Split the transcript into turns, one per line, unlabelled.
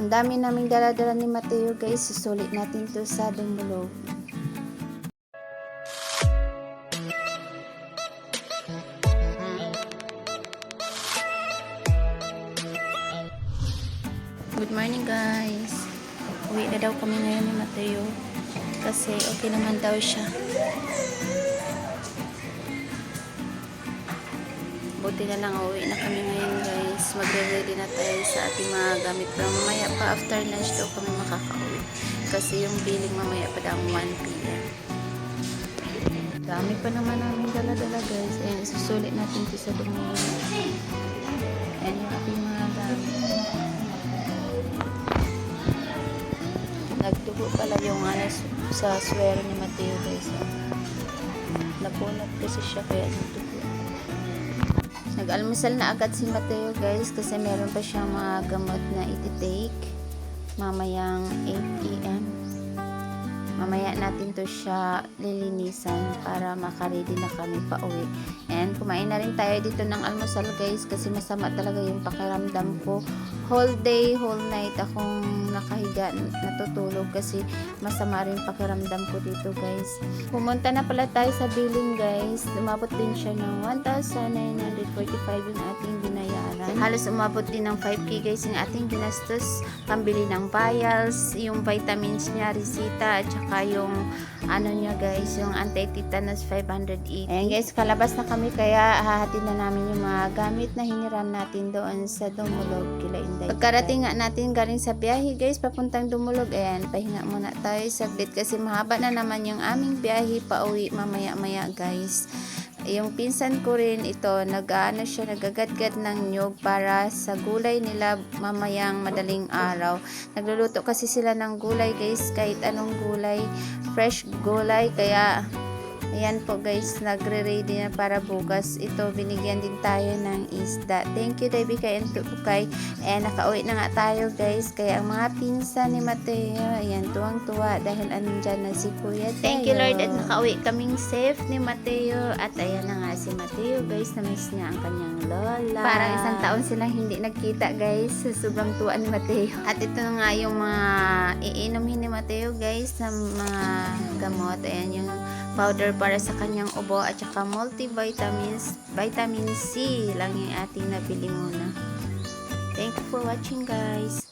Ang dami naming dala-dala ni Mateo guys. Susulit natin to sa dumulog. Good morning guys. Uwi na daw kami ngayon ni Mateo. Kasi okay naman daw siya. Buti na lang uwi na kami ngayon guys. Magre-ready na tayo sa ating mga gamit. Pero mamaya pa after lunch daw kami makaka-uwi. Kasi yung billing mamaya pa daw 1 p.m. Dami pa naman namin dala-dala guys. Ayan, susulit natin ito sa dumulong. Ayan yung ating mga gamit. Nagdugo pala yung ano, sa swero ni Mateo guys. Napunot kasi siya kaya nagdugo. Nag-almusal na agad si Mateo guys kasi meron pa siyang mga gamot na iti-take mamayang 8 p.m. Natin to siya lilinisan para makaredy na kami pa uwi. And kumain na rin tayo dito ng almusal guys kasi masama talaga yung pakiramdam ko. Whole day, whole night akong nakahiga, natutulog kasi masama rin pakiramdam ko dito guys. Pumunta na pala tayo sa billing guys. Umabot din siya ng 1,945 yung ating binayaran. Halos umabot din ng 5k guys yung ating ginastos. Pambili ng vials, yung vitamins niya, resita, at saka yung ano niya guys, yung anti-tetanus 580. Ayan guys, kalabas na kami kaya hahatid na namin yung mga gamit na hiniram natin doon sa Dumulog, kila Inday. Pagkarating nga natin galing sa biyahe guys, papuntang Dumulog, ayan, pahinga muna tayo saglit kasi mahaba na naman yung aming biyahe pa uwi mamaya-maya guys. Yung pinsan ko rin ito, nag-ano siya, nagagadgad ng nyog para sa gulay nila mamayang madaling araw. Nagluluto kasi sila ng gulay guys, kahit anong gulay, fresh gulay, kaya Ayan po guys, nagre-ready na para bukas. Ito, binigyan din tayo ng isda. Thank you, Debbie kay and Tukay. And nakauwi na nga tayo guys. Kaya ang mga pinsan ni Mateo, ayan, tuwang-tuwa dahil andyan na si Kuya Thank you Lord at nakauwi kaming safe ni Mateo. At ayan na nga si Mateo guys, na-miss niya ang kanyang lola. Parang isang taon silang hindi nagkita guys. Sobrang tuwa ni Mateo. At ito na nga yung mga iinumin ni Mateo guys na mga gamot. Ayan yung powder para sa kanyang ubo at saka multivitamins, vitamin C lang yung ating nabili muna. Thank you for watching guys.